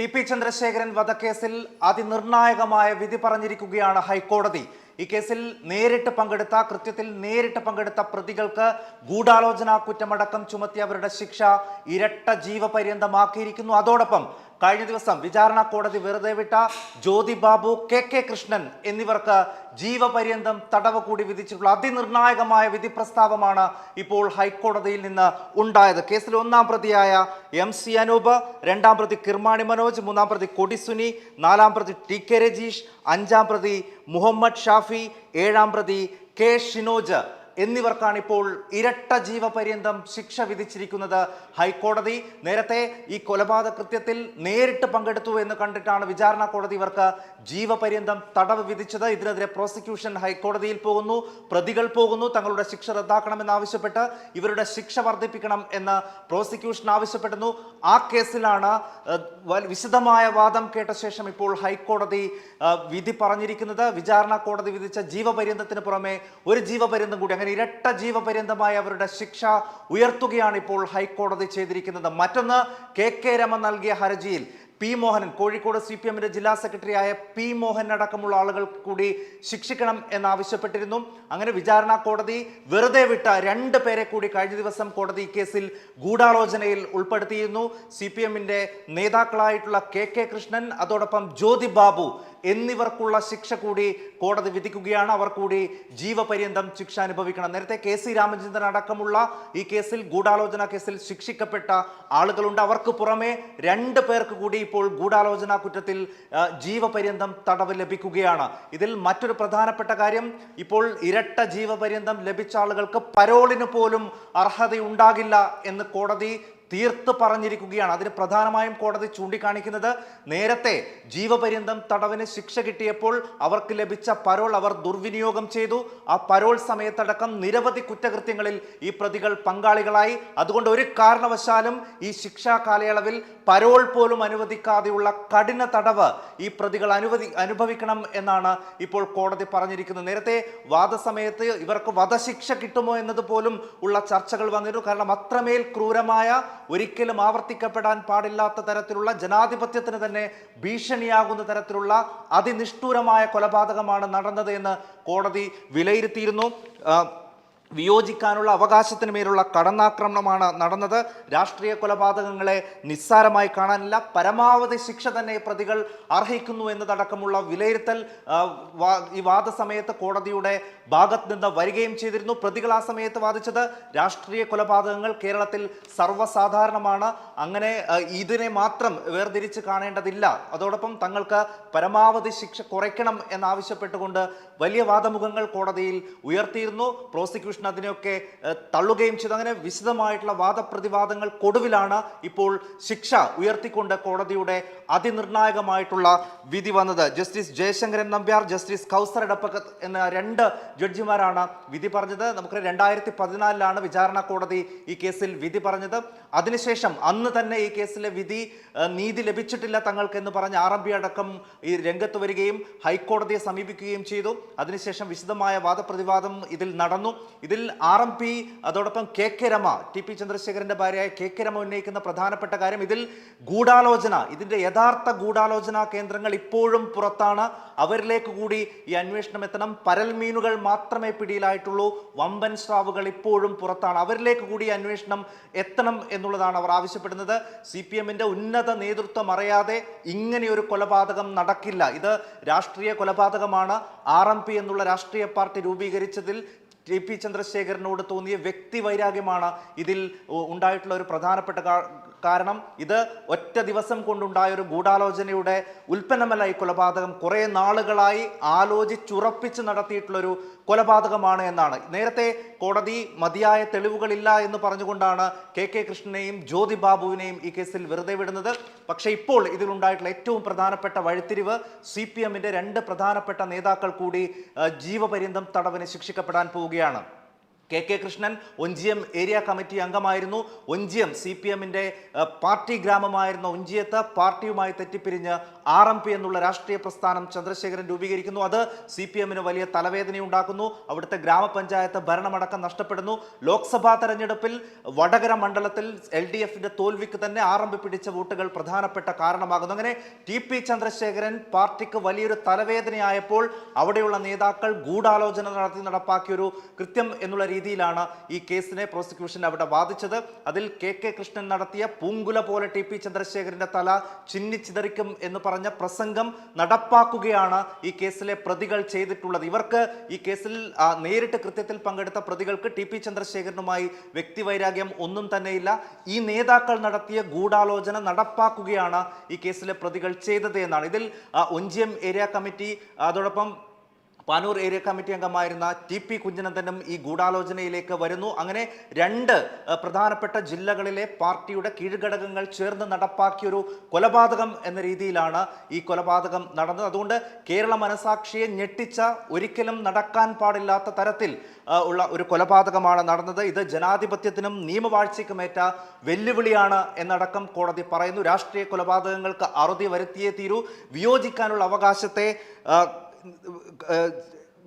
T P Chandrasekharan വധക്കേസിൽ അതിനിർണായകമായ വിധി പറഞ്ഞിരിക്കുകയാണ് ഹൈക്കോടതി. ഈ കേസിൽ നേരിട്ട് പങ്കെടുത്ത കൃത്യത്തിൽ നേരിട്ട് പങ്കെടുത്ത പ്രതികൾക്ക് ഗൂഢാലോചന കുറ്റമടക്കം ചുമത്തി അവരുടെ ശിക്ഷ ഇരട്ട ജീവപര്യന്തമാക്കിയിരിക്കുന്നു. അതോടൊപ്പം കഴിഞ്ഞ ദിവസം വിചാരണ കോടതി വെറുതെ വിട്ട ജ്യോതി ബാബു കെ കെ കൃഷ്ണൻ എന്നിവർക്ക് ജീവപര്യന്തം തടവ് കൂടി വിധിച്ചിട്ടുള്ള അതിനിർണായകമായ വിധി പ്രസ്താവമാണ് ഇപ്പോൾ ഹൈക്കോടതിയിൽ നിന്ന് ഉണ്ടായത്. കേസിൽ ഒന്നാം പ്രതിയായ എം സി അനൂപ് രണ്ടാം പ്രതി കിർമാണി മനോജ് മൂന്നാം പ്രതി കൊടിസുനി നാലാം പ്രതി ടി കെ രജീഷ് അഞ്ചാം പ്രതി മുഹമ്മദ് ഷാഫി ഏഴാം പ്രതി കെ ഷിനോജ് എന്നിവർക്കാണ് ഇപ്പോൾ ഇരട്ട ജീവപര്യന്തം ശിക്ഷ വിധിച്ചിരിക്കുന്നത്. ഹൈക്കോടതി നേരത്തെ ഈ കൊലപാതക കൃത്യത്തിൽ നേരിട്ട് പങ്കെടുത്തു എന്ന് കണ്ടിട്ടാണ് വിചാരണ കോടതി ഇവർക്ക് ജീവപര്യന്തം തടവ് വിധിച്ചത്. ഇതിനെതിരെ പ്രോസിക്യൂഷൻ ഹൈക്കോടതിയിൽ പോകുന്നു. പ്രതികൾ പോകുന്നു. തങ്ങളുടെ ശിക്ഷ റദ്ദാക്കണമെന്നാവശ്യപ്പെട്ട് ഇവരുടെ ശിക്ഷ വർദ്ധിപ്പിക്കണം എന്ന് പ്രോസിക്യൂഷൻ ആവശ്യപ്പെടുന്നു. ആ കേസിലാണ് വിശദമായ വാദം കേട്ട ശേഷം ഇപ്പോൾ ഹൈക്കോടതി വിധി പറഞ്ഞിരിക്കുന്നത്. വിചാരണ കോടതി വിധിച്ച ജീവപര്യന്തത്തിന് പുറമെ ഒരു ജീവപര്യന്തം കൂടി അങ്ങനെ ഇരട്ട ജീവപര്യന്തമായ അവരുടെ ശിക്ഷ ഉയർത്തുകയാണ് ഇപ്പോൾ ഹൈക്കോടതി ചെയ്തിരിക്കുന്നത്. മറ്റൊന്ന് കെ കെ രമ നൽകിയ ഹർജിയിൽ P Mohanan Kozhikode C P എമ്മിന്റെ ജില്ലാ സെക്രട്ടറിയായ പി മോഹൻ അടക്കമുള്ള ആളുകൾ കൂടി ശിക്ഷിക്കണം എന്നാവശ്യപ്പെട്ടിരുന്നു. അങ്ങനെ വിചാരണ കോടതി വെറുതെ വിട്ട രണ്ട് പേരെ കൂടി കഴിഞ്ഞ ദിവസം കോടതി കേസിൽ ഗൂഢാലോചനയിൽ ഉൾപ്പെടുത്തിയിരുന്നു. സി പി എമ്മിന്റെ നേതാക്കളായിട്ടുള്ള കെ കെ കൃഷ്ണൻ അതോടൊപ്പം ജ്യോതി ബാബു എന്നിവർക്കുള്ള ശിക്ഷ കൂടി കോടതി വിധിക്കുകയാണ്. അവർ കൂടി ജീവപര്യന്തം ശിക്ഷ അനുഭവിക്കണം. നേരത്തെ കെ സി രാമചന്ദ്രൻ അടക്കമുള്ള ഈ കേസിൽ ഗൂഢാലോചന കേസിൽ ശിക്ഷിക്കപ്പെട്ട ആളുകളുണ്ട്. അവർക്ക് പുറമെ രണ്ട് പേർക്ക് കൂടി ഇപ്പോൾ ഗൂഢാലോചന കുറ്റത്തിൽ ജീവപര്യന്തം തടവ് ലഭിക്കുകയാണ്. ഇതിൽ മറ്റൊരു പ്രധാനപ്പെട്ട കാര്യം ഇപ്പോൾ ഇരട്ട ജീവപര്യന്തം ലഭിച്ച ആളുകൾക്ക് പരോളിന് പോലും അർഹതയുണ്ടാകില്ല എന്ന് കോടതി തീർത്ത് പറഞ്ഞിരിക്കുകയാണ്. അതിന് പ്രധാനമായും കോടതി ചൂണ്ടിക്കാണിക്കുന്നത് നേരത്തെ ജീവപര്യന്തം തടവിന് ശിക്ഷ കിട്ടിയപ്പോൾ അവർക്ക് ലഭിച്ച പരോൾ അവർ ദുർവിനിയോഗം ചെയ്തു. ആ പരോൾ സമയത്തടക്കം നിരവധി കുറ്റകൃത്യങ്ങളിൽ ഈ പ്രതികൾ പങ്കാളികളായി. അതുകൊണ്ട് ഒരു കാരണവശാലും ഈ ശിക്ഷാ കാലയളവിൽ പരോൾ പോലും അനുവദിക്കാതെയുള്ള കഠിന തടവ് ഈ പ്രതികൾ അനുവദി അനുഭവിക്കണം എന്നാണ് ഇപ്പോൾ കോടതി പറഞ്ഞിരിക്കുന്നത്. നേരത്തെ വാദസമയത്ത് ഇവർക്ക് വധശിക്ഷ കിട്ടുമോ എന്നത് പോലും ഉള്ള ചർച്ചകൾ വന്നിരുന്നു. കാരണം അത്രമേൽ ക്രൂരമായ ഒരിക്കലും ആവർത്തിക്കപ്പെടാൻ പാടില്ലാത്ത തരത്തിലുള്ള ജനാധിപത്യത്തിന് തന്നെ ഭീഷണിയാകുന്ന തരത്തിലുള്ള അതിനിഷ്ഠൂരമായ കൊലപാതകമാണ് നടന്നത് എന്ന് കോടതി വിലയിരുത്തിയിരുന്നു. വിയോജിക്കാനുള്ള അവകാശത്തിന് മേലുള്ള കടന്നാക്രമണമാണ് നടന്നത്. രാഷ്ട്രീയ കൊലപാതകങ്ങളെ നിസ്സാരമായി കാണാനില്ല. പരമാവധി ശിക്ഷ തന്നെ പ്രതികൾ അർഹിക്കുന്നു എന്നതടക്കമുള്ള വിലയിരുത്തൽ ഈ വാദസമയത്ത് കോടതിയുടെ ഭാഗത്ത് നിന്ന് വരികയും ചെയ്തിരുന്നു. പ്രതികൾ ആ സമയത്ത് വാദിച്ചത് രാഷ്ട്രീയ കൊലപാതകങ്ങൾ കേരളത്തിൽ സർവസാധാരണമാണ്. അങ്ങനെ ഇതിനെ മാത്രം വേർതിരിച്ച് കാണേണ്ടതില്ല. അതോടൊപ്പം തങ്ങൾക്ക് പരമാവധി ശിക്ഷ കുറയ്ക്കണം എന്നാവശ്യപ്പെട്ടുകൊണ്ട് വലിയ വാദമുഖങ്ങൾ കോടതിയിൽ ഉയർത്തിയിരുന്നു. പ്രോസിക്യൂഷൻ അതിനെയൊക്കെ തള്ളുകയും ചെയ്തു. അങ്ങനെ വിശദമായിട്ടുള്ള വാദപ്രതിവാദങ്ങൾക്കൊടുവിലാണ് ഇപ്പോൾ ശിക്ഷ ഉയർത്തിക്കൊണ്ട് കോടതിയുടെ അതിനിർണായകമായിട്ടുള്ള വിധി വന്നത്. ജസ്റ്റിസ് ജയശങ്കരൻ നമ്പ്യാർ ജസ്റ്റിസ് കൗസർ എടപ്പകത്ത് എന്ന രണ്ട് ജഡ്ജിമാരാണ് വിധി പറഞ്ഞത്. നമുക്ക് രണ്ടായിരത്തി പതിനാലിലാണ് വിചാരണ കോടതി ഈ കേസിൽ വിധി പറഞ്ഞത്. അതിനുശേഷം അന്ന് തന്നെ ഈ കേസിലെ വിധി നീതി ലഭിച്ചിട്ടില്ല തങ്ങൾക്ക് എന്ന് പറഞ്ഞ് ആർ എം പി അടക്കം ഈ രംഗത്ത് വരികയും ഹൈക്കോടതിയെ സമീപിക്കുകയും ചെയ്തു. അതിനുശേഷം വിശദമായ വാദപ്രതിവാദം ഇതിൽ നടന്നു. ഇതിൽ ആർ എം പി അതോടൊപ്പം K K Rema T P ചന്ദ്രശേഖരന്റെ ഭാര്യയായ കെ കെ രമ ഉന്നയിക്കുന്ന പ്രധാനപ്പെട്ട കാര്യം ഇതിൽ ഗൂഢാലോചന ഇതിന്റെ യഥാർത്ഥ ഗൂഢാലോചന കേന്ദ്രങ്ങൾ ഇപ്പോഴും പുറത്താണ്. അവരിലേക്ക് കൂടി ഈ അന്വേഷണം എത്തണം. പരൽമീനുകൾ മാത്രമേ പിടിയിലായിട്ടുള്ളൂ. വമ്പൻ സ്രാവുകൾ ഇപ്പോഴും പുറത്താണ്. അവരിലേക്ക് കൂടി അന്വേഷണം എത്തണം എന്നുള്ളതാണ് അവർ ആവശ്യപ്പെടുന്നത്. സി പി എമ്മിന്റെ ഉന്നത നേതൃത്വം അറിയാതെ ഇങ്ങനെയൊരു കൊലപാതകം നടക്കില്ല. ഇത് രാഷ്ട്രീയ കൊലപാതകമാണ്. ആർ എം പി എന്നുള്ള രാഷ്ട്രീയ പാർട്ടി രൂപീകരിച്ചതിൽ ടി പി ചന്ദ്രശേഖരനോട് തോന്നിയ വ്യക്തി വൈരാഗ്യമാണ് ഇതിൽ ഉണ്ടായിട്ടുള്ള ഒരു പ്രധാനപ്പെട്ട കാരണം ഇത് ഒറ്റ ദിവസം കൊണ്ടുണ്ടായ ഒരു ഗൂഢാലോചനയുടെ ഉൽപ്പന്നമല്ല ഈ കൊലപാതകം. കുറേ നാളുകളായി ആലോചിച്ചുറപ്പിച്ച് നടത്തിയിട്ടുള്ളൊരു കൊലപാതകമാണ് എന്നാണ്. നേരത്തെ കോടതി മതിയായ തെളിവുകളില്ല എന്ന് പറഞ്ഞുകൊണ്ടാണ് കെ കെ കൃഷ്ണനെയും ജ്യോതി ബാബുവിനെയും ഈ കേസിൽ വെറുതെ വിടുന്നത്. പക്ഷേ ഇപ്പോൾ ഇതിലുണ്ടായിട്ടുള്ള ഏറ്റവും പ്രധാനപ്പെട്ട വഴിത്തിരിവ് സി പി എമ്മിന്റെ രണ്ട് പ്രധാനപ്പെട്ട നേതാക്കൾ കൂടി ജീവപര്യന്തം തടവിന് ശിക്ഷിക്കപ്പെടാൻ പോവുകയാണ്. K K Krishnan Onchiyam area committee അംഗമായിരുന്നു. ഒഞ്ചിയം സി പി എമ്മിന്റെ പാർട്ടി ഗ്രാമമായിരുന്ന ഒഞ്ചിയത്ത് പാർട്ടിയുമായി തെറ്റിപ്പിരിഞ്ഞ് ആർ എം പി എന്നുള്ള രാഷ്ട്രീയ പ്രസ്ഥാനം ചന്ദ്രശേഖരൻ രൂപീകരിക്കുന്നു. അത് സി പി എമ്മിന് വലിയ തലവേദനയുണ്ടാക്കുന്നു. അവിടുത്തെ ഗ്രാമപഞ്ചായത്ത് ഭരണമടക്കം നഷ്ടപ്പെടുന്നു. ലോക്സഭാ തെരഞ്ഞെടുപ്പിൽ വടകര മണ്ഡലത്തിൽ എൽ ഡി എഫിന്റെ തോൽവിക്ക് തന്നെ ആർ എം പി പിടിച്ച വോട്ടുകൾ പ്രധാനപ്പെട്ട കാരണമാകുന്നു. അങ്ങനെ ടി പി ചന്ദ്രശേഖരൻ പാർട്ടിക്ക് വലിയൊരു തലവേദനയായപ്പോൾ അവിടെയുള്ള നേതാക്കൾ ഗൂഢാലോചന നടത്തി നടപ്പാക്കിയൊരു കൃത്യം എന്നുള്ള രീതിയിലാണ് ഈ കേസിനെ പ്രോസിക്യൂഷൻ അവിടെ വാദിച്ചത്. അതിൽ കെ കെ കൃഷ്ണൻ നടത്തിയ പൂങ്കുല പോലെ ടി പി ചന്ദ്രശേഖരന്റെ തല ചിന്നിച്ചിതറിക്കും എന്ന് പറഞ്ഞ പ്രസംഗം നടപ്പാക്കുകയാണ് ഈ കേസിലെ പ്രതികൾ ചെയ്തിട്ടുള്ളത്. ഇവർക്ക് ഈ കേസിൽ നേരിട്ട് കൃത്യത്തിൽ പങ്കെടുത്ത പ്രതികൾക്ക് ടി പി ചന്ദ്രശേഖരനുമായി വ്യക്തിവൈരാഗ്യം ഒന്നും തന്നെയില്ല. ഈ നേതാക്കൾ നടത്തിയ ഗൂഢാലോചന നടപ്പാക്കുകയാണ് ഈ കേസിലെ പ്രതികൾ ചെയ്തത് എന്നാണ്. ഇതിൽ ഒഞ്ചിയം ഏരിയ കമ്മിറ്റി അതോടൊപ്പം പാനൂർ ഏരിയ കമ്മിറ്റി അംഗമായിരുന്ന ടി പി കുഞ്ഞനന്ദനും ഈ ഗൂഢാലോചനയിലേക്ക് വരുന്നു. അങ്ങനെ രണ്ട് പ്രധാനപ്പെട്ട ജില്ലകളിലെ പാർട്ടിയുടെ കീഴ്ഘടകങ്ങൾ ചേർന്ന് നടപ്പാക്കിയൊരു കൊലപാതകം എന്ന രീതിയിലാണ് ഈ കൊലപാതകം നടന്നത്. അതുകൊണ്ട് കേരള മനസാക്ഷിയെ ഞെട്ടിച്ച ഒരിക്കലും നടക്കാൻ പാടില്ലാത്ത തരത്തിൽ ഉള്ള ഒരു കൊലപാതകമാണ് നടന്നത്. ഇത് ജനാധിപത്യത്തിനും നിയമവാഴ്ചയ്ക്കുമേറ്റ വെല്ലുവിളിയാണ് എന്നടക്കം കോടതി പറയുന്നു. രാഷ്ട്രീയ കൊലപാതകങ്ങൾക്ക് അറുതി വരുത്തിയേ തീരൂ. വിയോജിക്കാനുള്ള അവകാശത്തെ 呃。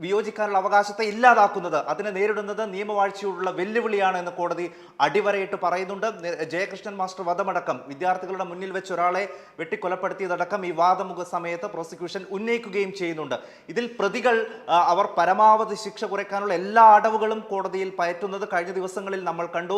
വിയോജിക്കാനുള്ള അവകാശത്തെ ഇല്ലാതാക്കുന്നത് അതിനെ നേരിടുന്നത് നിയമവാഴ്ചയോടുള്ള വെല്ലുവിളിയാണ് എന്ന് കോടതി അടിവരയിട്ട് പറയുന്നുണ്ട്. ജയകൃഷ്ണൻ മാസ്റ്റർ വധമടക്കം വിദ്യാർത്ഥികളുടെ മുന്നിൽ വെച്ച് ഒരാളെ വെട്ടിക്കൊലപ്പെടുത്തിയതടക്കം ഈ വാദമുഖ സമയത്ത് പ്രോസിക്യൂഷൻ ഉന്നയിക്കുകയും ചെയ്യുന്നുണ്ട്. ഇതിൽ പ്രതികൾ അവർ പരമാവധി ശിക്ഷ കുറയ്ക്കാനുള്ള എല്ലാ അടവുകളും കോടതിയിൽ പയറ്റുന്നത് കഴിഞ്ഞ ദിവസങ്ങളിൽ നമ്മൾ കണ്ടു.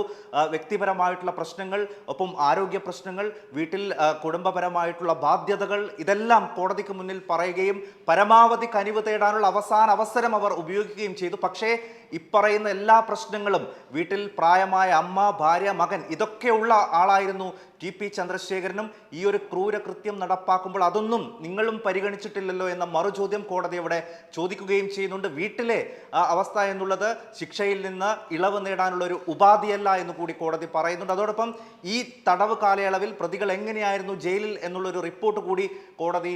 വ്യക്തിപരമായിട്ടുള്ള പ്രശ്നങ്ങൾ ഒപ്പം ആരോഗ്യ പ്രശ്നങ്ങൾ വീട്ടിൽ കുടുംബപരമായിട്ടുള്ള ബാധ്യതകൾ ഇതെല്ലാം കോടതിക്ക് മുന്നിൽ പറയുകയും പരമാവധി കനിവ് തേടാനുള്ള അവസാന അവസരം അവർ ഉപയോഗിക്കുകയും ചെയ്തു. പക്ഷേ ഇപ്പറയുന്ന എല്ലാ പ്രശ്നങ്ങളും വീട്ടിൽ പ്രായമായ അമ്മ ഭാര്യ മകൻ ഇതൊക്കെയുള്ള ആളായിരുന്നു ടി പി ചന്ദ്രശേഖരനും ഈ ഒരു ക്രൂരകൃത്യം നടപ്പാക്കുമ്പോൾ അതൊന്നും നിങ്ങളും പരിഗണിച്ചിട്ടില്ലല്ലോ എന്ന മറുചോദ്യം കോടതി അവിടെ ചോദിക്കുകയും ചെയ്യുന്നുണ്ട്. വീട്ടിലെ അവസ്ഥ എന്നുള്ളത് ശിക്ഷയിൽ നിന്ന് ഇളവ് നേടാനുള്ള ഒരു ഉപാധിയല്ല എന്ന് കൂടി കോടതി പറയുന്നുണ്ട്. അതോടൊപ്പം ഈ തടവ് കാലയളവിൽ പ്രതികൾ എങ്ങനെയായിരുന്നു ജയിലിൽ എന്നുള്ളൊരു റിപ്പോർട്ട് കൂടി കോടതി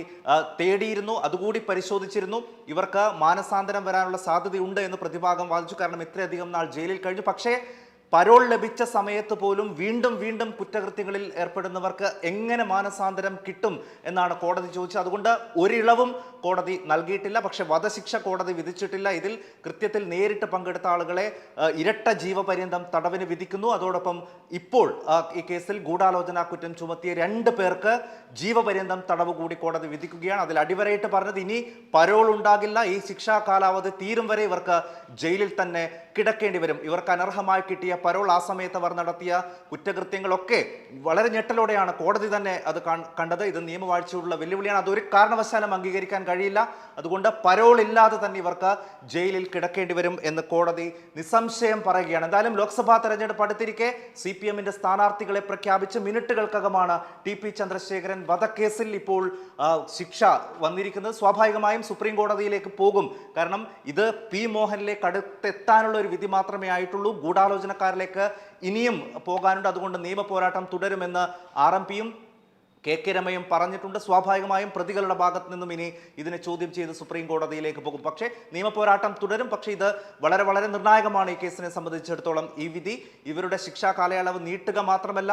തേടിയിരുന്നു. അതുകൂടി പരിശോധിച്ചിരുന്നു. ഇവർക്ക് മാനസാന്തരം വരാനുള്ള സാധ്യതയുണ്ട് എന്ന് പ്രതിഭാഗം വാദിച്ചു. കാരണം ഇത്രയധികം നാൾ ജയിലിൽ കഴിഞ്ഞു. പക്ഷേ പരോൾ ലഭിച്ച സമയത്ത് പോലും വീണ്ടും വീണ്ടും കുറ്റകൃത്യങ്ങളിൽ ഏർപ്പെടുന്നവർക്ക് എങ്ങനെ മാനസാന്തരം കിട്ടും എന്നാണ് കോടതി ചോദിച്ചത്. അതുകൊണ്ട് ഒരിളവും കോടതി നൽകിയിട്ടില്ല പക്ഷെ വധശിക്ഷ കോടതി വിധിച്ചിട്ടില്ല. ഇതിൽ കൃത്യത്തിൽ നേരിട്ട് പങ്കെടുത്ത ആളുകളെ ഇരട്ട ജീവപര്യന്തം തടവിന് വിധിക്കുന്നു. അതോടൊപ്പം ഇപ്പോൾ ഈ കേസിൽ ഗൂഢാലോചന കുറ്റം ചുമത്തിയ രണ്ട് പേർക്ക് ജീവപര്യന്തം തടവ് കൂടി കോടതി വിധിക്കുകയാണ്. അതിൽ അടിവരയിട്ട് പറഞ്ഞത് ഇനി പരോൾ ഉണ്ടാകില്ല ഈ ശിക്ഷാ കാലാവധി തീരും വരെ ഇവർക്ക് ജയിലിൽ തന്നെ കിടക്കേണ്ടി വരും. ഇവർക്ക് അനർഹമായി കിട്ടിയ പരോൾ ആ സമയത്ത് അവർ നടത്തിയ കുറ്റകൃത്യങ്ങളൊക്കെ വളരെ ഞെട്ടലോടെയാണ് കോടതി തന്നെ അത് കണ്ടത്. ഇത് നിയമവാഴ്ചയുള്ള വെല്ലുവിളിയാണ്. അതൊരു കാരണവശാലും അംഗീകരിക്കാൻ കഴിയില്ല. അതുകൊണ്ട് പരോൾ ഇല്ലാതെ തന്നെ ഇവർക്ക് ജയിലിൽ കിടക്കേണ്ടി വരും എന്ന് കോടതി നിസ്സംശയം പറയുകയാണ്. എന്തായാലും ലോക്സഭാ തെരഞ്ഞെടുപ്പ് അടുത്തിരിക്കെ സി പി എമ്മിന്റെ സ്ഥാനാർത്ഥികളെ പ്രഖ്യാപിച്ച് മിനിറ്റുകൾക്കകമാണ് ടി പി ചന്ദ്രശേഖരൻ വധക്കേസിൽ ഇപ്പോൾ ശിക്ഷ വന്നിരിക്കുന്നത്. സ്വാഭാവികമായും സുപ്രീം കോടതിയിലേക്ക് പോകും. കാരണം ഇത് പി മോഹനിലേക്ക് അടുത്തെത്താനുള്ള ഒരു വിധി മാത്രമേ ആയിട്ടുള്ളൂ. ഗൂഢാലോചനക്കാരിലേക്ക് ഇനിയും പോകാനുണ്ട്. അതുകൊണ്ട് നിയമ പോരാട്ടം തുടരുമെന്ന് ആർ എം പിയും കെ കെ രമയും പറഞ്ഞിട്ടുണ്ട്. സ്വാഭാവികമായും പ്രതികളുടെ ഭാഗത്ത് നിന്നും ഇനി ഇതിനെ ചോദ്യം ചെയ്ത് സുപ്രീം കോടതിയിലേക്ക് പോകും. പക്ഷേ നിയമപോരാട്ടം തുടരും. പക്ഷേ ഇത് വളരെ വളരെ നിർണായകമാണ് ഈ കേസിനെ സംബന്ധിച്ചിടത്തോളം. ഈ വിധി ഇവരുടെ ശിക്ഷാ കാലയളവ് നീട്ടുക മാത്രമല്ല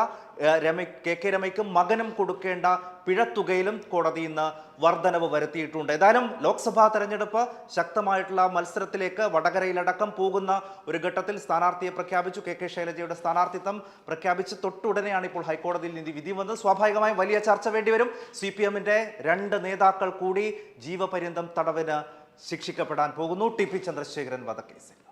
രമ കെ കെ രമയ്ക്കും മകനും കൊടുക്കേണ്ട പിഴത്തുകയിലും കോടതി ഇന്ന് വർധനവ് വരുത്തിയിട്ടുണ്ട്. ഏതായാലും ലോക്സഭാ തെരഞ്ഞെടുപ്പ് ശക്തമായിട്ടുള്ള മത്സരത്തിലേക്ക് വടകരയിലടക്കം പോകുന്ന ഒരു ഘട്ടത്തിൽ സ്ഥാനാർത്ഥിയെ പ്രഖ്യാപിച്ചു. കെ കെ ശൈലജയുടെ സ്ഥാനാർത്ഥിത്വം പ്രഖ്യാപിച്ച് തൊട്ടുടനെയാണ് ഇപ്പോൾ ഹൈക്കോടതിയിൽ നിന്ന് വിധി വന്നത്. സ്വാഭാവികമായും വലിയ ചർച്ച വേണ്ടിവരും. സി പി എമ്മിന്റെ രണ്ട് നേതാക്കൾ കൂടി ജീവപര്യന്തം തടവിന് ശിക്ഷിക്കപ്പെടാൻ പോകുന്നു. ടി പി ചന്ദ്രശേഖരൻ വധക്കേസിൽ.